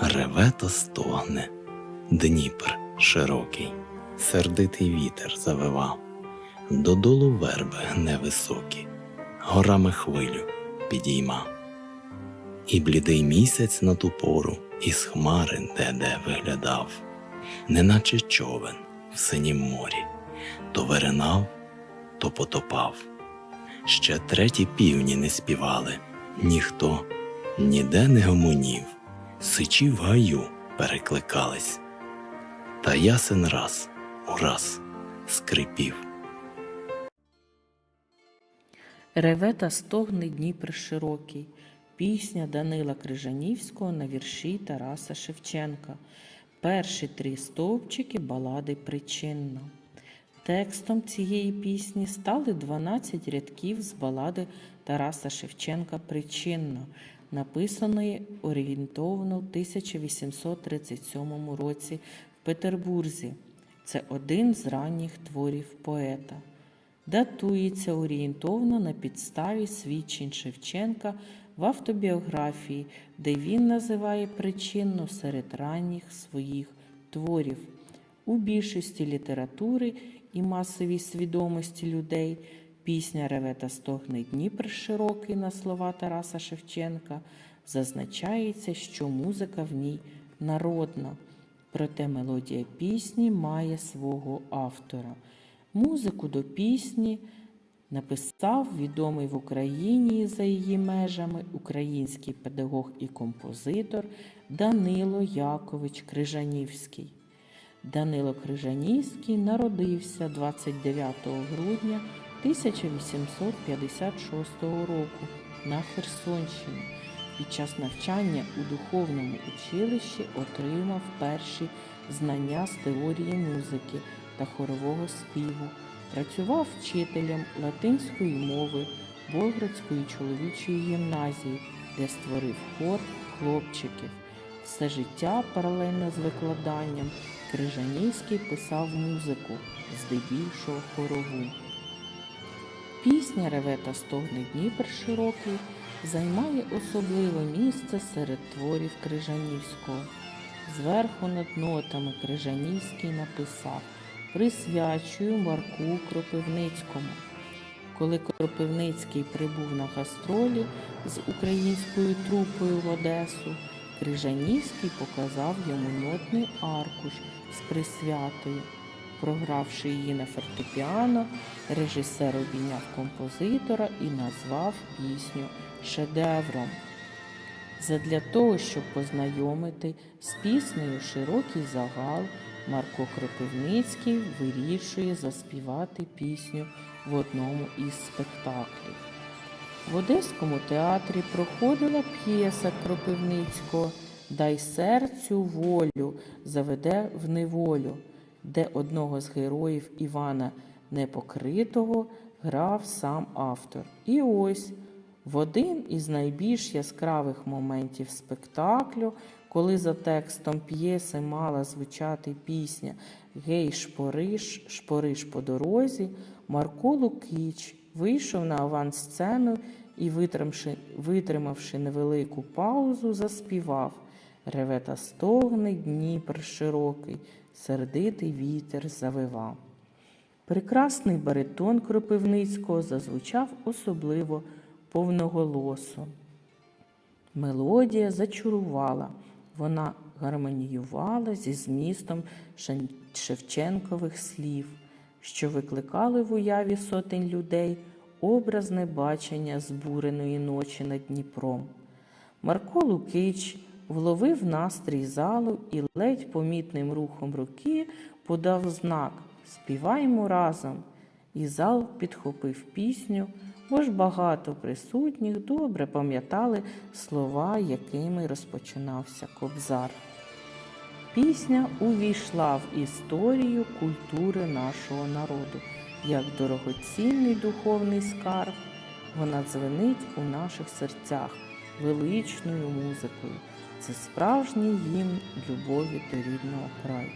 реве та стогне, Дніпр широкий, сердитий вітер завива, додолу верби гне високі, горами хвилю підійма. І блідий місяць на ту пору із хмари де-де виглядав, неначе човен в синім морі, то виринав, то потопав. Ще треті півні не співали, ніхто ніде не гомонів, сичі в гаю перекликались. Та ясен раз ураз скрипів. Реве та стогне Дніпр широкий. Пісня Данила Крижанівського на вірші Тараса Шевченка. Перші три стовпчики балади причинно. Текстом цієї пісні стали 12 рядків з балади Тараса Шевченка Причинно, написаної орієнтовно в 1837 році в Петербурзі. Це один з ранніх творів поета датується орієнтовно на підставі свідчень Шевченка в автобіографії, де він називає причинну серед ранніх своїх творів. У більшості літератури і масовій свідомості людей пісня Реве та стогне Дніпр широкий на слова Тараса Шевченка зазначається, що музика в ній народна, проте мелодія пісні має свого автора. Музику до пісні написав відомий в Україні за її межами український педагог і композитор Данило Якович Крижанівський. Данило Крижанівський народився 29 грудня 1856 року на Херсонщині. Під час навчання у духовному училищі отримав перші знання з теорії музики та хорового співу. Працював вчителем латинської мови Болградської чоловічої гімназії, де створив хор хлопчиків. Все життя паралельно з викладанням Крижанівський писав музику, здебільшого хорову. Пісня Реве та стогне Дніпр широкий займає особливе місце серед творів Крижанівського. Зверху над нотами Крижанівський написав Присвячую Марку Кропивницькому. Коли Кропивницький прибув на гастролі з українською трупою в Одесу, Крижанівський показав йому нотний аркуш з присвятою. Програвши її на фортепіано, режисер обійняв композитора і назвав пісню шедевром. Задля того, щоб познайомити з піснею широкий загал, Марко Кропивницький вирішує заспівати пісню в одному із спектаклів. В Одеському театрі проходила п'єса Кропивницького Дай серцю волю заведе в неволю, де одного з героїв Івана Непокритого грав сам автор. І ось в один із найбільш яскравих моментів спектаклю, коли за текстом п'єси мала звучати пісня Гей, шпориш, шпориш по дорозі, Марко Лукіч вийшов на авансцену і, витримавши, витримавши невелику паузу, заспівав Реве та стогне Дніпр широкий, сердитий вітер завива. Прекрасний баритон Кропивницького зазвучав особливо повноголосо. Мелодія зачарувала, вона гармоніювала зі змістом Шевченкових слів, що викликали в уяві сотень людей образне бачення збуреної ночі над Дніпром. Марко Лукич вловив настрій залу і ледь помітним рухом руки подав знак Співаємо разом. І зал підхопив пісню, бо ж багато присутніх добре пам'ятали слова, якими розпочинався кобзар. Пісня увійшла в історію культури нашого народу як дорогоцінний духовний скарб. Вона дзвенить у наших серцях величною музикою. Це справжній гімн любові до рідного краю.